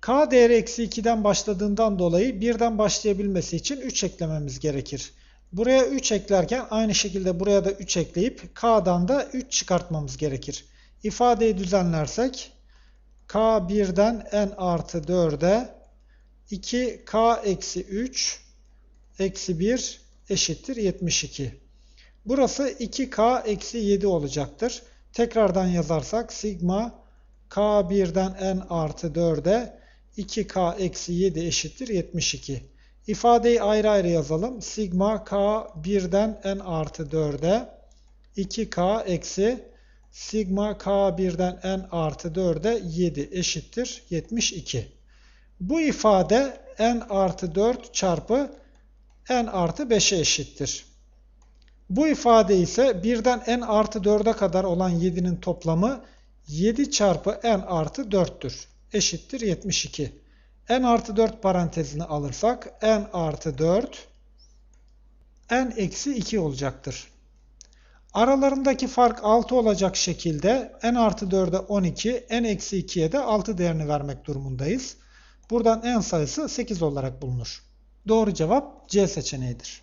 k değeri eksi 2'den başladığından dolayı birden başlayabilmesi için 3 eklememiz gerekir. Buraya 3 eklerken aynı şekilde buraya da 3 ekleyip k'dan da 3 çıkartmamız gerekir. İfadeyi düzenlersek k birden n artı 4'e 2k eksi 3 eksi 1 eşittir 72. Burası 2k eksi 7 olacaktır. Tekrardan yazarsak sigma k birden n artı 4'e 2k eksi 7 eşittir 72. İfadeyi ayrı ayrı yazalım. Sigma k birden n artı 4'e 2k eksi sigma k birden n artı 4'e 7 eşittir 72. Bu ifade n artı 4 çarpı n artı 5'e eşittir. Bu ifade ise birden n artı 4'e kadar olan 7'nin toplamı 7 çarpı n artı 4'tür. Eşittir 72. n artı 4 parantezini alırsak n artı 4 n eksi 2 olacaktır. Aralarındaki fark 6 olacak şekilde n artı 4'e 12, n eksi 2'ye de 6 değerini vermek durumundayız. Buradan n sayısı 8 olarak bulunur. Doğru cevap C seçeneğidir.